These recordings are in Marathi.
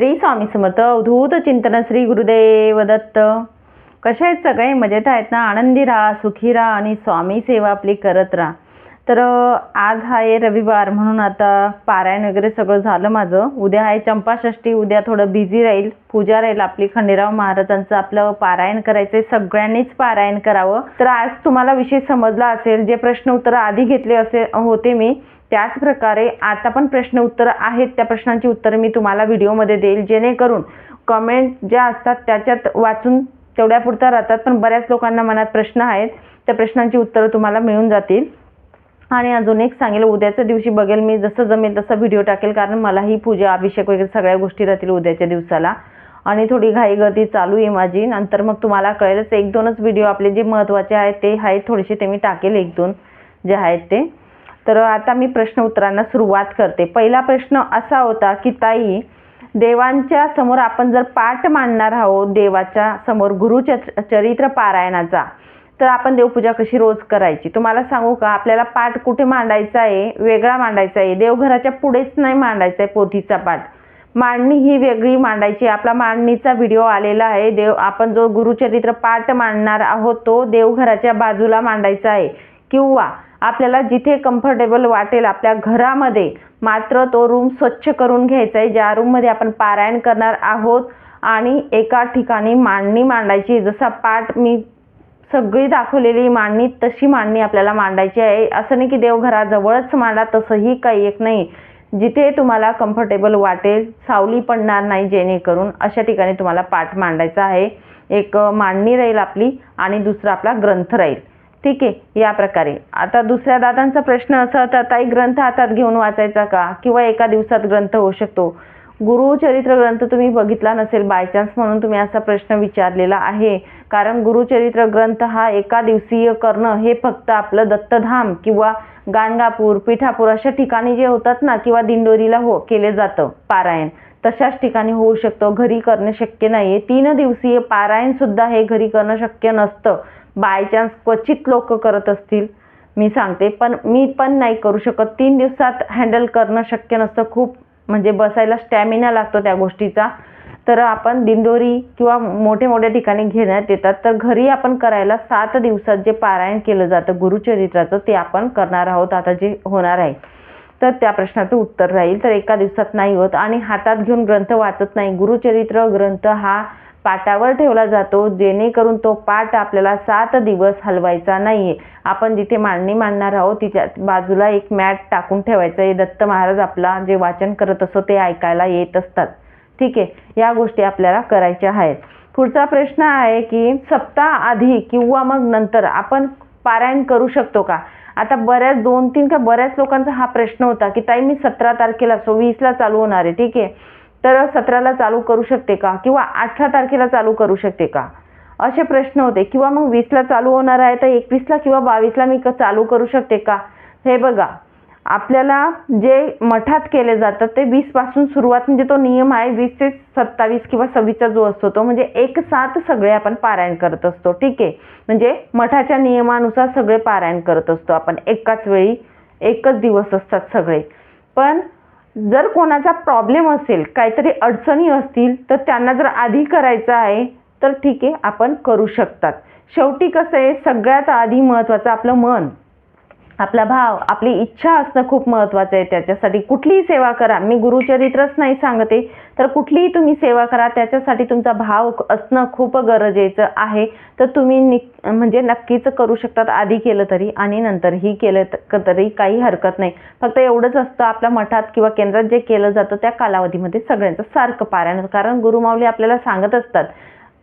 श्री स्वामी समर्थ अवधूत चिंतन श्री गुरुदेव दत्त कसे आहेत सगळे? मजेत आहेत ना? आनंदी राहा सुखी राहा आणि स्वामी सेवा आपली करत राहा. तर आज आहे रविवार म्हणून आता पारायण वगैरे सगळं झालं माझं. उद्या आहे चंपाषष्ठी उद्या थोडं बिझी राहील. पूजा राहील आपली खंडेराव महाराजांचं. आपलं पारायण करायचंय सगळ्यांनीच पारायण करावं. तर आज तुम्हाला विषय समजला असेल जे प्रश्न उत्तर आधी घेतले असे होते मी. त्याच प्रकारे आता पण प्रश्न उत्तर आहेत. त्या प्रश्नांची उत्तरं मी तुम्हाला व्हिडिओमध्ये देईल. जेणेकरून कमेंट ज्या असतात त्याच्यात वाचून तेवढ्यापुरता राहतात. पण बऱ्याच लोकांना मनात प्रश्न आहेत. त्या प्रश्नांची उत्तरं तुम्हाला मिळून जातील. आणि अजून एक सांगेल. उद्याच्या दिवशी बघेल मी जसं जमेल तसं व्हिडिओ टाकेल. कारण मलाही पूजा अभिषेक वगैरे सगळ्या गोष्टी राहतील उद्याच्या दिवसाला. आणि थोडी घाईगर्दी चालू आहे माझी. नंतर मग तुम्हाला कळेलच. एक दोनच व्हिडिओ आपले जे महत्त्वाचे आहेत ते आहेत. थोडेसे ते मी टाकेल. एक दोन जे आहेत ते. तर आता मी प्रश्न उत्तरांना सुरुवात करते. पहिला प्रश्न असा होता की ताई देवांच्या समोर आपण जर पाठ मांडणार आहोत देवाच्या समोर गुरुचर चरित्र पारायणाचा तर आपण देवपूजा कशी रोज करायची? तुम्हाला सांगू का? आपल्याला पाठ कुठे मांडायचा आहे? वेगळा मांडायचा आहे. देवघराच्या पुढेच नाही मांडायचा आहे पोथीचा पाठ. मांडणी ही वेगळी मांडायची आपला मांडणीचा व्हिडिओ आलेला आहे. देव आपण जो गुरुचरित्र पाठ मांडणार आहोत तो देवघराच्या बाजूला मांडायचा आहे. किंवा आपल्याला जिथे कम्फर्टेबल वाटेल आपल्या घरामध्ये मात्र तो रूम स्वच्छ करून घ्यायचा आहे. ज्या रूममध्ये आपण पारायण करणार आहोत आणि एका ठिकाणी मांडणी मांडायची. जसा पाठ मी सगळी दाखवलेली मांडणी तशी मांडणी आपल्याला मांडायची आहे. असं नाही की देवघराजवळच मांडा तसंही काही एक नाही. जिथे तुम्हाला कम्फर्टेबल वाटेल सावली पडणार नाही जेणेकरून अशा ठिकाणी तुम्हाला पाठ मांडायचा आहे. एक मांडणी राहील आपली आणि दुसरा आपला ग्रंथ राहील. ठीक आहे या प्रकारे. आता दुसऱ्या दादांचा प्रश्न असा होता ताई ग्रंथ हातात घेऊन वाचायचा का? किंवा एका दिवसात ग्रंथ होऊ शकतो? गुरुचरित्र ग्रंथ तुम्ही बघितला नसेल बाय चान्स म्हणून तुम्ही असा प्रश्न विचारलेला आहे. कारण गुरुचरित्र ग्रंथ हा एका दिवसीय करणं हे फक्त आपलं दत्तधाम किंवा गाणगापूर पिठापूर अशा ठिकाणी जे होतात ना किंवा दिंडोरीला हो केले जातं पारायण. तशाच ठिकाणी होऊ शकतं घरी करणं शक्य नाही आहे तीन दिवसीय पारायण सुद्धा हे घरी करणं शक्य नसतं. बाय चान्स क्वचित लोक करत असतील मी सांगते. पण मी पण नाही करू शकत. तीन दिवसात हँडल करणं शक्य नसतं. खूप म्हणजे बसायला स्टॅमिना लागतो त्या गोष्टीचा. तर आपण दिंडोरी किंवा मोठे मोठ्या ठिकाणी घेण्यात येतात. तर घरी आपण करायला सात दिवसात जे पारायण केलं जातं गुरुचरित्राचं ते आपण करणार आहोत. आता जे होणार आहे तर त्या प्रश्नाचं उत्तर राहील. तर एका दिवसात नाही होत. आणि हातात घेऊन ग्रंथ वाचत नाही. गुरुचरित्र ग्रंथ हा पाटावर ठेवला जातो जेणेकरून तो पाठ आपल्याला सात दिवस हलवायचा नाही आहे आपण जिथे मांडणी मांडणार आहोत तिच्या बाजूला एक मॅट टाकून ठेवायचं आहे. दत्त महाराज आपला जे वाचन करत असतो ते ऐकायला येत असतात. ठीक आहे या गोष्टी आपल्याला करायच्या आहेत. पुढचा प्रश्न आहे की सप्ताह आधी किंवा मग नंतर आपण पारायण करू शकतो का? आता बऱ्याच दोन तीन का बऱ्याच लोकांचा हा प्रश्न होता की ताई मी सतरा तारखेला सव्वीसला वीसला चालू होणार आहे. ठीक आहे. तर सतराला चालू करू शकते का? किंवा अठरा तारखेला चालू करू शकते का? असे प्रश्न होते. किंवा मग वीसला चालू होणार आहे तर एकवीसला किंवा बावीसला मी क- चालू करू शकते का? हे बघा. आपल्याला जे मठात केले जातात ते वीसपासून सुरुवात म्हणजे तो नियम आहे वीस ते सत्तावीस किंवा सव्वीसचा जो असतो तो म्हणजे एक साथ सगळे आपण पारायण करत असतो. ठीक आहे? म्हणजे मठाच्या नियमानुसार सगळे पारायण करत असतो आपण. एकाच वेळी एकच दिवस असतात सगळे. पण जर कोणाचा प्रॉब्लेम असेल काहीतरी अडचणी असतील तर त्यांना जर आधी करायचं आहे तर ठीक आहे आपण करू शकतात. शेवटी कसं आहे सगळ्यात आधी महत्त्वाचं आपलं मन. आपला भाव आपली इच्छा असणं खूप महत्त्वाचं आहे त्याच्यासाठी. कुठलीही सेवा करा. मी गुरुचरित्रच नाही सांगते तर कुठलीही तुम्ही सेवा करा त्याच्यासाठी तुमचा भाव असणं खूप गरजेचं आहे. तर तुम्ही निक म्हणजे नक्कीच करू शकतात. आधी केलं तरी आणि नंतरही केलं तरी काही हरकत नाही. फक्त एवढंच असतं आपल्या मठात किंवा केंद्रात जे केलं जातं त्या कालावधीमध्ये सगळ्यांचं सारखं पारायण. कारण गुरुमाऊली आपल्याला सांगत असतात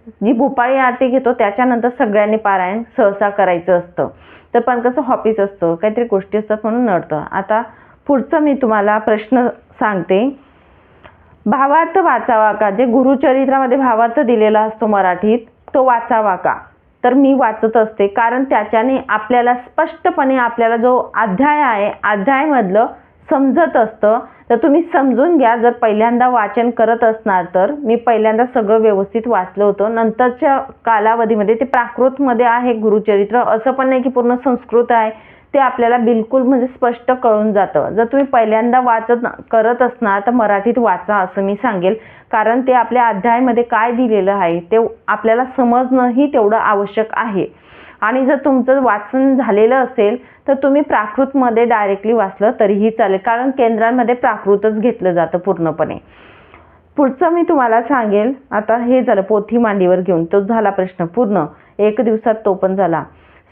जी भोपाळी आरती घेतो त्याच्यानंतर सगळ्यांनी पारायण सहसा करायचं असतं. तर पण कसं हॉपीस असतं काहीतरी गोष्टी असतात म्हणून नडतं. आता पुढचं मी तुम्हाला प्रश्न सांगते. भावार्थ वाचावा का? जे गुरुचरित्रामध्ये भावार्थ दिलेला असतो मराठीत तो वाचावा का? तर मी वाचत असते कारण त्याच्याने आपल्याला स्पष्टपणे आपल्याला जो अध्याय आहे अध्यायमधलं समजत असतं तर तुम्ही समजून घ्या. जर पहिल्यांदा वाचन करत असणार तर मी पहिल्यांदा सगळं व्यवस्थित वाचलं होतं. नंतरच्या कालावधीमध्ये ते प्राकृतमध्ये आहे गुरुचरित्र. असं पण नाही की पूर्ण संस्कृत आहे. ते आपल्याला बिलकुल म्हणजे स्पष्ट कळून जातं. जर तुम्ही पहिल्यांदा वाचत करत असणार तर मराठीत वाचा असं मी सांगेल. कारण ते आपल्या अध्यायामध्ये काय दिलेलं आहे ते आपल्याला समजणंही तेवढं आवश्यक आहे. आणि जर तुमचं वाचन झालेलं असेल तर तुम्ही प्राकृतमध्ये डायरेक्टली वाचलं तरीही चालेल. कारण केंद्रांमध्ये प्राकृतच घेतलं जातं पूर्णपणे. पुढचं मी तुम्हाला सांगेल. आता हे झालं पोथी मांडीवर घेऊन. तो झाला प्रश्न पूर्ण. एक दिवसात तो पण झाला.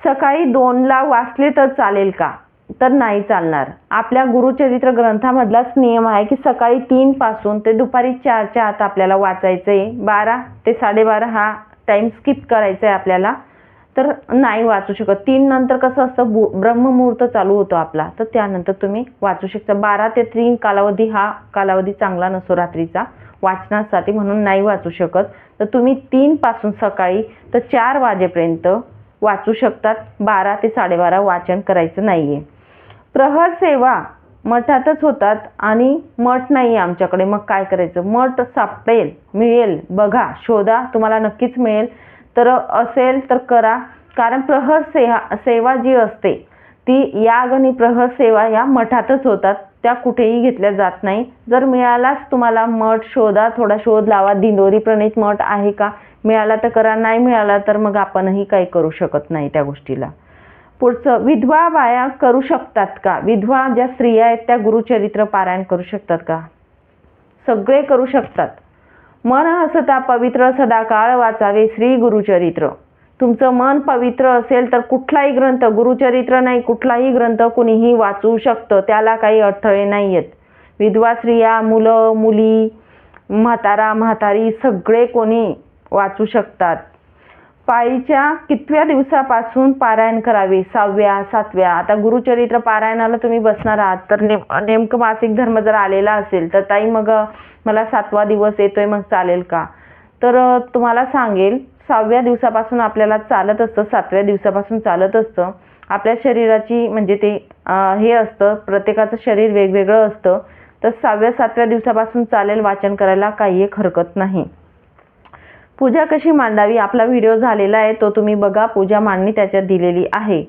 सकाळी दोनला वाचले तर चालेल का? तर नाही चालणार. आपल्या गुरुचरित्र ग्रंथामधलाच नियम आहे की सकाळी तीन पासून ते दुपारी चारच्या आत आपल्याला वाचायचं आहे बारा ते साडेबारा हा टाईम स्किप करायचा आहे आपल्याला. तर नाही वाचू शकत. तीन नंतर कसं असतं बु ब्रह्ममुहूर्त चालू होतो आपला. तर त्यानंतर तुम्ही वाचू शकता. बारा ते तीन कालावधी हा कालावधी चांगला नसतो रात्रीचा. वाचनासाठी म्हणून नाही वाचू शकत. तर तुम्ही तीनपासून सकाळी तर चार वाजेपर्यंत वाचू शकतात. बारा ते साडेबारा वाचन करायचं नाही आहे प्रहर सेवा मठातच होतात आणि मठ नाही आमच्याकडे. मग काय करायचं? मठ सापडेल मिळेल. बघा शोधा तुम्हाला नक्कीच मिळेल. तर असेल तर करा. कारण प्रहर सेवा सेवा जी असते ती याग आणि प्रहर सेवा या मठातच होतात. त्या कुठेही घेतल्या जात नाही. जर मिळालाच तुम्हाला मठ शोधा थोडा शोध लावा. दिंडोरी प्रणित मठ आहे का? मिळाला तर करा. नाही मिळाला तर मग आपणही काही करू शकत नाही त्या गोष्टीला. पुढचं विधवा बाया करू शकतात का? विधवा ज्या स्त्रिया आहेत त्या गुरुचरित्र पारायण करू शकतात का? सगळे करू शकतात. मन हसता पवित्र सदाकाळ वाचावे श्री गुरुचरित्र. तुमचं मन पवित्र असेल तर कुठलाही ग्रंथ गुरुचरित्र नाही कुठलाही ग्रंथ कुणीही वाचू शकतं त्याला काही अडथळे नाही आहेत विधवा स्त्रिया मुलं मुली म्हातारा म्हातारी सगळे कोणी वाचू शकतात. पाळीच्या कितव्या दिवसापासून पारायण करावे? सहाव्या सातव्या? आता गुरुचरित्र पारायणाला तुम्ही बसणार आहात तर नेम नेमकं मासिक धर्म जर आलेला असेल तर ताई मग मला सातवा दिवस येतोय मग चालेल का? तर तुम्हाला सांगेल सहाव्या दिवसापासून आपल्याला चालत असतं सातव्या दिवसापासून चालत असतं. आपल्या शरीराची म्हणजे ते हे असतं प्रत्येकाचं शरीर वेगवेगळं असतं. तर सहाव्या सातव्या दिवसापासून चालेल वाचन करायला काही एक हरकत नाही. पूजा कशी मांडावी? आपला व्हिडिओ झालेला आहे तो तुम्ही बघा. पूजा मांडणी त्याच्यात दिलेली आहे.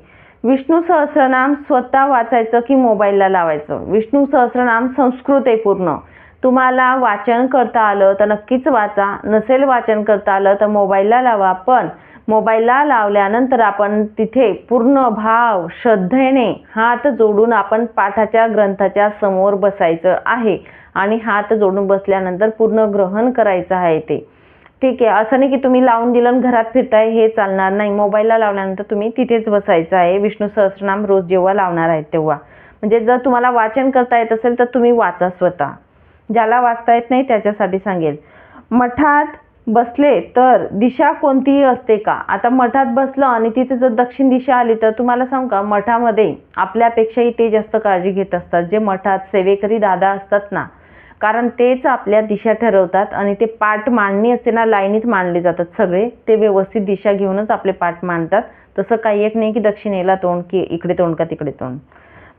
विष्णू सहस्रनाम स्वतः वाचायचं की मोबाईलला लावायचं? विष्णू सहस्रनाम संस्कृत आहे पूर्ण. तुम्हाला वाचन करता आलं तर नक्कीच वाचा. नसेल वाचन करता आलं तर मोबाईलला लावा. पण मोबाईलला लावल्यानंतर आपण तिथे पूर्ण भाव श्रद्धेने हात जोडून आपण पाठाच्या ग्रंथाच्या समोर बसायचं आहे. आणि हात जोडून बसल्यानंतर पूर्ण ग्रहण करायचं आहे ते. ठीक आहे. असं नाही की तुम्ही लावून दिलं आणि घरात फिरताय हे चालणार नाही. मोबाईलला लावल्यानंतर तुम्ही तिथेच बसायचं आहे. विष्णू सहस्रनाम रोज जेव्हा लावणार आहेत तेव्हा. म्हणजे जर तुम्हाला वाचन करता येत असेल तर तुम्ही वाचा स्वतः. ज्याला वाचता येत नाही त्याच्यासाठी सांगेल. मठात बसले तर दिशा कोणतीही असते का? आता मठात बसलं आणि तिथे जर दक्षिण दिशा आली तर तुम्हाला सांग का? मठामध्ये आपल्यापेक्षाही ते जास्त काळजी घेत असतात. जे मठात सेवेकरी दादा असतात ना कारण तेच आपल्या दिशा ठरवतात आणि ते पाठ मांडणी असते ना लाईनीत मांडले जातात सगळे. ते व्यवस्थित दिशा घेऊनच आपले पाठ मांडतात. तसं काही एक नाही की दक्षिणेला तोंड की इकडे तोंड का तिकडे तोंड.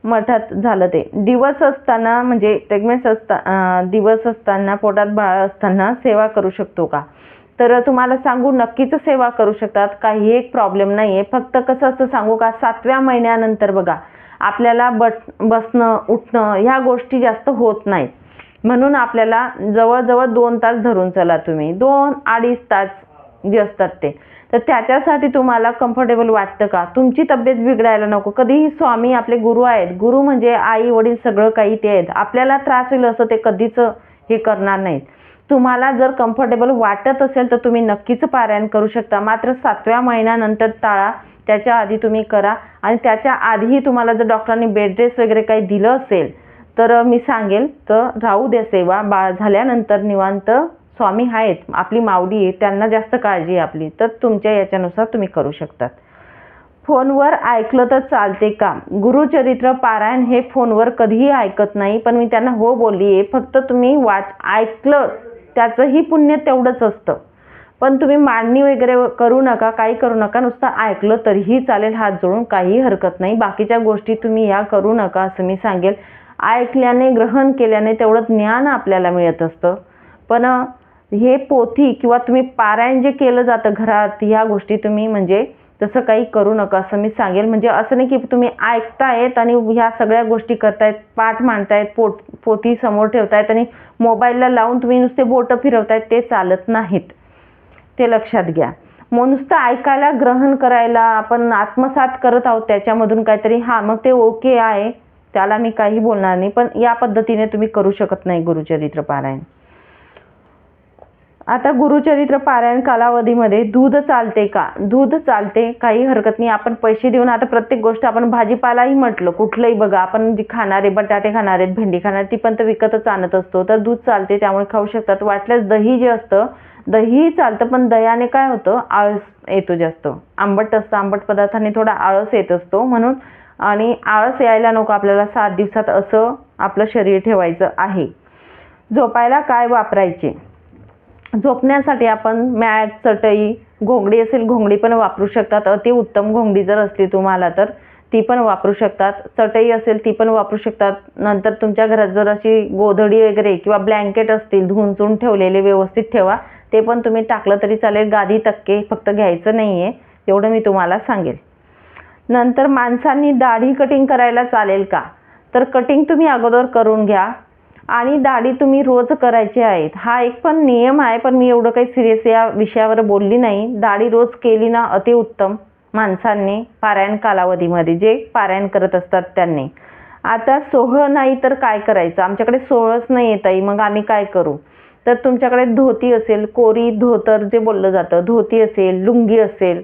मठात झालं ते. दिवस असताना म्हणजे प्रेग्नेंट असता दिवस असताना पोटात बाळ असताना सेवा करू शकतो का? तर तुम्हाला सांगू नक्कीच सेवा करू शकतात. काही एक प्रॉब्लेम नाही आहे फक्त कसं असतं सांगू का? सातव्या महिन्यानंतर बघा. आपल्याला बट बसणं उठणं ह्या गोष्टी जास्त होत नाहीत. म्हणून आपल्याला जवळजवळ दोन तास धरून चला तुम्ही. दोन अडीच तास जे असतात ते. तर त्याच्यासाठी तुम्हाला कम्फर्टेबल वाटतं का? तुमची तब्येत बिघडायला नको. कधीही स्वामी आपले गुरु आहेत. गुरु म्हणजे आई वडील सगळं काही ते आहेत. आपल्याला त्रास होईल असं ते कधीच हे करणार नाहीत. तुम्हाला जर कम्फर्टेबल वाटत असेल तर तुम्ही नक्कीच पारायण करू शकता. मात्र सातव्या महिन्यानंतर टाळा. त्याच्या आधी तुम्ही करा. आणि त्याच्या आधीही तुम्हाला जर डॉक्टरांनी बेड रेस्ट वगैरे काही दिलं असेल तर मी सांगेल तर राहू द्या सेवा. बाळ झाल्यानंतर निवांत स्वामी आहेत. आपली मावडी आहे त्यांना जास्त काळजी आहे आपली. तर तुमच्या याच्यानुसार तुम्ही करू शकतात. फोनवर ऐकलं तर चालते का गुरुचरित्र पारायण हे फोनवर कधीही ऐकत नाही पण मी त्यांना हो बोलली आहे. फक्त तुम्ही वाच ऐकलं त्याचंही पुण्य तेवढंच असतं. पण तुम्ही मांडणी वगैरे करू नका काही करू नका नुसतं ऐकलं तरीही चालेल. हात जोडून काही हरकत नाही. बाकीच्या गोष्टी तुम्ही या करू नका असं मी सांगेल. ऐकल्याने ग्रहण केल्याने तेवढं ज्ञान आपल्याला मिळत असतं. पण हे पोथी किंवा तुम्ही पारायण जे केलं जातं घरात ह्या गोष्टी तुम्ही म्हणजे तसं काही करू नका असं मी सांगेल. म्हणजे असं नाही की तुम्ही ऐकतायत आणि ह्या सगळ्या गोष्टी करतायत पाठ मांडतायत पोट पोथी समोर ठेवतायत आणि मोबाईलला लावून तुम्ही नुसते बोटं फिरवतायत ते चालत नाहीत. ते लक्षात घ्या. मग नुसतं ऐकायला ग्रहण करायला आपण आत्मसात करत आहोत त्याच्यामधून काहीतरी हां मग ते ओके आहे. त्याला मी काही बोलणार नाही पण या पद्धतीने तुम्ही करू शकत नाही गुरुचरित्र पारायण आता गुरुचरित्र पारायण कालावधीमध्ये दूध चालते का? दूध चालते काही हरकत नाही. आपण पैसे देऊन आता प्रत्येक गोष्ट आपण भाजीपालाही म्हटलं कुठलंही बघा आपण जी खाणारे बटाटे खाणारे भेंडी खाणारे ती पण तर विकतच आणत असतो. तर दूध चालते त्यामुळे खाऊ शकतात. वाटल्यास दही जे असतं दहीही चालतं पण दह्याने काय होतं? आळस येतो जास्त. आंबट असतं आंबट पदार्थाने थोडा आळस येत असतो. म्हणून आणि आळस यायला नको आपल्याला सात दिवसात असं आपलं शरीर ठेवायचं आहे. झोपायला काय वापरायचे? झोपण्यासाठी आपण मॅट चटई घोंगडी असेल घोंगडी पण वापरू शकतात. अति उत्तम घोंगडी जर असली तुम्हाला तर ती पण वापरू शकतात. चटई असेल ती पण वापरू शकतात. नंतर तुमच्या घरात जर अशी गोधडी वगैरे किंवा ब्लँकेट असतील धुंचून ठेवलेले व्यवस्थित ठेवा. ते पण तुम्ही टाकलं तरी चालेल. गादी तक्के फक्त घ्यायचं नाही आहे एवढं मी तुम्हाला सांगेल. नंतर माणसांनी दाढी कटिंग करायला चालेल का? तर कटिंग तुम्ही अगोदर करून घ्या. आणि दाढी तुम्ही रोज करायची आहेत. हा एक पण नियम आहे पण मी एवढं काही सिरियस या विषयावर बोलली नाही. दाढी रोज केली ना अतिउत्तम माणसांनी पारायण कालावधीमध्ये जे पारायण करत असतात त्यांनी. आता सोहळं नाही तर काय करायचं? आमच्याकडे सोहळंच नाही येत आहे मग आम्ही काय करू? तर तुमच्याकडे धोती असेल कोरी धोतर जे बोललं जातं धोती असेल लुंगी असेल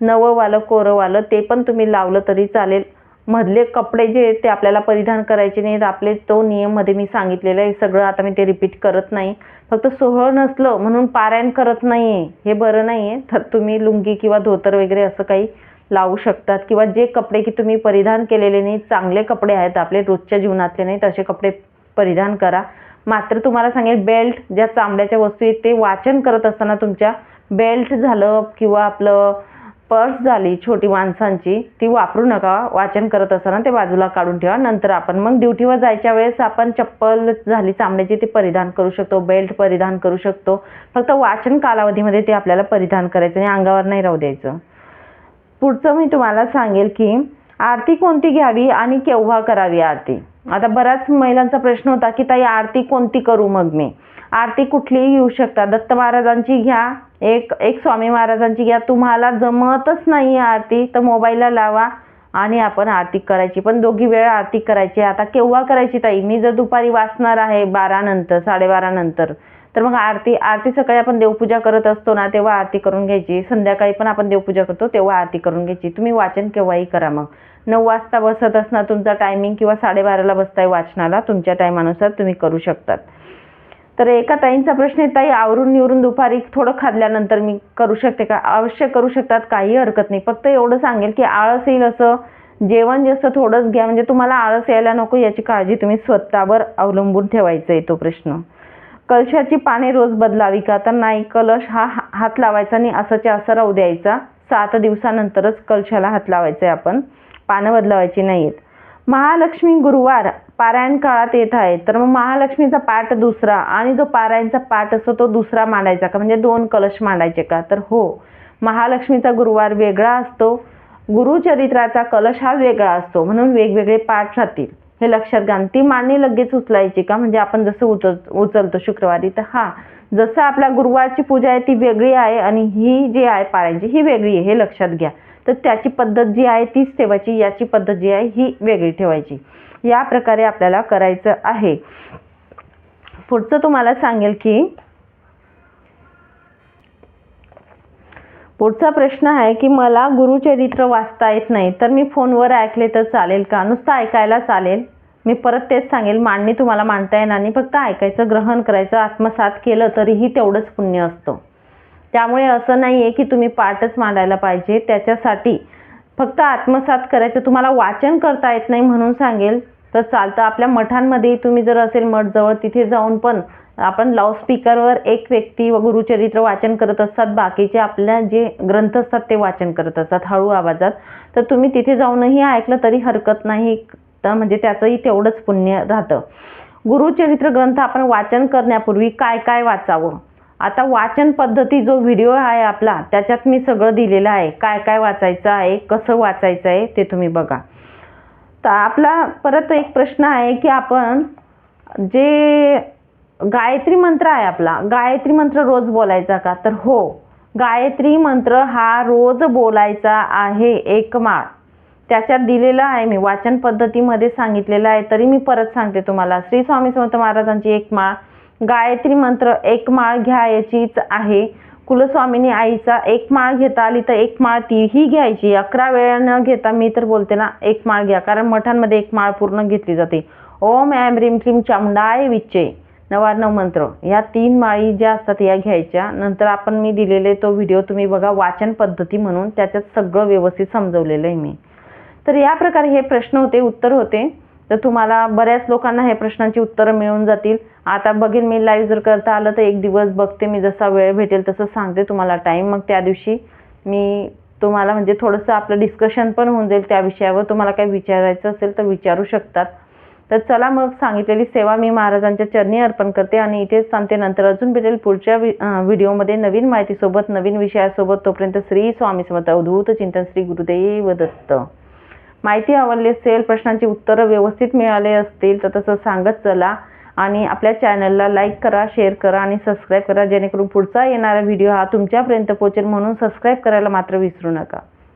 नवंवालं कोरंवालं ते पण तुम्ही लावलं तरी चालेल. मधले कपडे जे आहेत ते आपल्याला परिधान करायचे नाहीत. आपले तो नियममध्ये मी सांगितलेलं आहे. सगळं आता मी ते रिपीट करत नाही. फक्त सोहळ नसलं म्हणून पारायण करत नाही आहे हे बरं नाही आहे तर तुम्ही लुंगी किंवा धोतर वगैरे असं काही लावू शकतात. किंवा जे कपडे की तुम्ही परिधान केलेले नाही चांगले कपडे आहेत आपले रोजच्या जीवनातले नाहीत असे कपडे परिधान करा. मात्र तुम्हाला सांगेल बेल्ट ज्या चांबड्याच्या वस्तू आहेत ते वाचन करत असताना तुमच्या बेल्ट झालं किंवा आपलं पर्स झाली छोटी माणसांची ती वापरू नका वाचन करत असताना ते बाजूला काढून ठेवा नंतर आपण मग ड्युटीवर जायच्या वेळेस आपण चप्पल झाली चामड्याची ती परिधान करू शकतो बेल्ट परिधान करू शकतो. फक्त वाचन कालावधीमध्ये ते आपल्याला परिधान करायचं आणि अंगावर नाही राहू द्यायचं. पुढचं मी तुम्हाला सांगेल की आरती कोणती घ्यावी आणि केव्हा करावी आरती? आता बऱ्याच महिलांचा प्रश्न होता की ताई आरती कोणती करू मग मी? आरती कुठलीही घेऊ शकता. दत्त महाराजांची घ्या. एक एक स्वामी महाराजांची घ्या. तुम्हाला जमतच नाही आरती तर मोबाईलला लावा आणि आपण आरती करायची. पण दोघी वेळ आरती करायची. आता केव्हा करायची ताई? मी जर दुपारी वाचणार आहे बारा नंतर साडेबारा नंतर तर मग आरती आरती सकाळी आपण देवपूजा करत असतो ना तेव्हा आरती करून घ्यायची. संध्याकाळी पण आपण देवपूजा करतो तेव्हा आरती करून घ्यायची. तुम्ही वाचन केव्हाही करा मग. नऊ वाजता बसत असणार तुमचा टायमिंग किंवा साडेबाराला बसताय वाचनाला तुमच्या टायमानुसार तुम्ही करू शकतात. तर एका ताईंचा प्रश्न आहे ताई आवरून निवरून दुपारी थोडं खाल्ल्यानंतर मी करू शकते का? अवश्य करू शकतात काही हरकत नाही. फक्त एवढं सांगेल की आळस येईल असं जेवण जास्त थोडंच घ्या. म्हणजे तुम्हाला आळस यायला नको याची काळजी तुम्ही स्वतःवर अवलंबून ठेवायचं आहे तो प्रश्न. कलशाची पाने रोज बदलावी का? तर नाही कलश हा हा- हात लावायचा आणि असंच्या असं राहू द्यायचा. सात दिवसानंतरच कलशाला हात लावायचा आहे आपण. पानं बदलावायची आहेत महालक्ष्मी गुरुवार पारायण काळात येत आहे. तर मग महालक्ष्मीचा पाठ दुसरा आणि जो पारायणचा पाठ असतो तो दुसरा मांडायचा का? म्हणजे दोन कलश मांडायचे का? तर हो महालक्ष्मीचा गुरुवार वेगळा असतो. गुरुचरित्राचा कलश हा वेगळा असतो. म्हणून वेगवेगळे पाठ राहतील. हे लक्षात घ्या. ती मांडणी लगेच उचलायची का? म्हणजे आपण जसं उचल उचलतो शुक्रवारी तर हा. जसं आपल्या गुरुवारची पूजा आहे ती वेगळी आहे आणि ही जी आहे पारायणची ही वेगळी आहे हे लक्षात घ्या. तर त्याची पद्धत जी आहे तीच ठेवायची. याची पद्धत जी आहे ही वेगळी ठेवायची. या प्रकारे आपल्याला करायचं आहे. पुढचं तुम्हाला सांगेल की पुढचा प्रश्न आहे की मला गुरुचरित्र वाचता येत नाही तर मी फोनवर ऐकले तर चालेल का? नुसतं ऐकायला चालेल. मी परत तेच सांगेल मांडणी तुम्हाला मांडता येणार नाही. फक्त ऐकायचं ग्रहण करायचं आत्मसात केलं तरीही तेवढंच पुण्य असतं. त्यामुळे असं नाही आहे की तुम्ही पाठच मांडायला पाहिजे. त्याच्यासाठी फक्त आत्मसात करायचं. तुम्हाला वाचन करता येत नाही म्हणून सांगेल. तर चालतं. आपल्या मठांमध्ये तुम्ही जर असेल मठ जवळ तिथे जाऊन पण आपण लाऊडस्पीकरवर एक व्यक्ती व गुरुचरित्र वाचन करत असतात बाकीचे आपल्या जे ग्रंथ असतात ते वाचन करत असतात हळू आवाजात. तर तुम्ही तिथे जाऊनही ऐकलं तरी हरकत नाही तर म्हणजे त्याचंही तेवढंच पुण्य राहतं. गुरुचरित्र ग्रंथ आपण वाचन करण्यापूर्वी काय काय वाचावं? आता वाचन पद्धती जो व्हिडिओ आहे आपला त्याच्यात मी सगळं दिलेलं आहे. काय काय वाचायचं आहे कसं वाचायचं आहे ते तुम्ही बघा. तर आपला परत एक प्रश्न आहे की आपण जे गायत्री मंत्र आहे आपला. गायत्री मंत्र रोज बोलायचा का? तर हो. गायत्री मंत्र हा रोज बोलायचा आहे एक माळ. त्याच्यात दिलेलं आहे मी. वाचन पद्धतीमध्ये सांगितलेलं आहे. तरी मी परत सांगते तुम्हाला. श्री स्वामी समर्थ महाराजांची एक माळ. गायत्री मंत्र एक माळ घ्यायचीच आहे. कुलस्वामिनी आईचा एक माळ घेता आली तर एक माळ तीही घ्यायची. अकरा वेळा न घेता मी तर बोलते ना एक माळ घ्या. कारण मठांमध्ये एक माळ पूर्ण घेतली जाते. ओम ॲम रिम क्लीम चामुंडाय विच्चे. नवाण्णव मंत्र. या तीन माळी ज्या असतात या घ्यायच्या. नंतर आपण मी दिलेले तो व्हिडिओ तुम्ही बघा वाचन पद्धती म्हणून त्याच्यात सगळं व्यवस्थित समजवलेलं आहे मी. तर या प्रकारे हे प्रश्न होते उत्तर होते. तर तुम्हाला बऱ्याच लोकांना हे प्रश्नांची उत्तरं मिळून जातील. आता बघेन मी लाईव्ह जर करता आलं तर एक दिवस बघते मी जसा वेळ भेटेल तसं सांगते तुम्हाला टाईम मग त्या दिवशी मी तुम्हाला म्हणजे थोडंसं आपलं डिस्कशन पण होऊन जाईल त्या विषयावर. तुम्हाला काही विचारायचं असेल तर विचारू शकतात. तर चला मग सांगितलेली सेवा मी महाराजांच्या चरणी अर्पण करते आणि इथेच सांगते नंतर अजून भेटेल पुढच्या व्हिडिओमध्ये नवीन माहितीसोबत नवीन विषयासोबत. तोपर्यंत श्री स्वामी समर्थ अवधूत चिंतन श्री गुरुदेव दत्त. माहिती आवडली असेल प्रश्नांची उत्तरं व्यवस्थित मिळाले असतील तर तसं सांगत चला. आणि आपल्या चॅनलला लाईक करा शेअर करा आणि सबस्क्राईब करा जेणेकरून पुढचा येणारा व्हिडिओ हा तुमच्यापर्यंत पोहोचेल म्हणून सबस्क्राईब करायला मात्र विसरू नका.